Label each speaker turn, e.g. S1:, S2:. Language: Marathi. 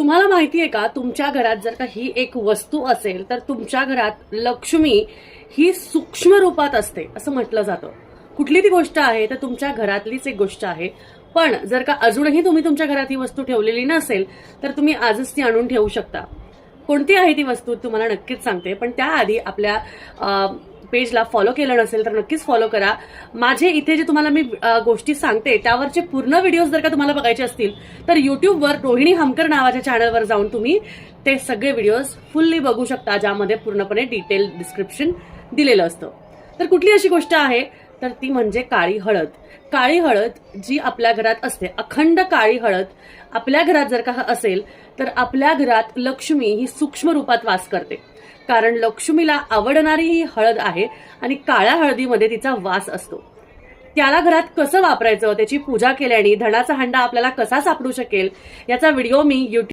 S1: तुम्हाला माहिती आहे का तुमच्या घरात जर का ही एक वस्तू असेल तर तुमच्या घरात लक्ष्मी ही सूक्ष्म रूपात असते असं म्हटलं जातं. कुठली ती गोष्ट आहे तर तुमच्या घरातलीच एक गोष्ट आहे. पण जर का अजूनही तुम्ही तुमच्या घरात ही वस्तू ठेवलेली नसेल तर तुम्ही आजच ती आणून ठेवू शकता. कोणती आहे ती वस्तू तुम्हाला नक्कीच सांगते पण त्याआधी आपल्या पेजला फॉलो केलं नसेल तर नक्कीच फॉलो करा. माझे इथे जे तुम्हाला मी गोष्टी सांगते त्यावरचे पूर्ण व्हिडिओज जर का तुम्हाला बघायचे असतील तर युट्यूबवर रोहिणी हमकर नावाच्या चॅनलवर जाऊन तुम्ही ते सगळे व्हिडिओज फुल्ली बघू शकता ज्यामध्ये पूर्णपणे डिटेल डिस्क्रिप्शन दिलेलं असतं. तर कुठली अशी गोष्ट आहे? तर ती म्हणजे काळी हळद. काळी हळद जी आपल्या घरात असते अखंड काळी हळद आपल्या घरात जर का असेल तर आपल्या घरात लक्ष्मी ही सूक्ष्म रूपात वास करते. कारण लक्ष्मीला आवडणारी ही हळद आहे आणि काळ्या हळदीमध्ये तिचा वास असतो. त्याला घरात कसं वापरायचं? त्याची पूजा केल्याने धनाचा हंडा आपल्याला कसा सापडू शकेल? याचा व्हिडिओ मी युट्यूब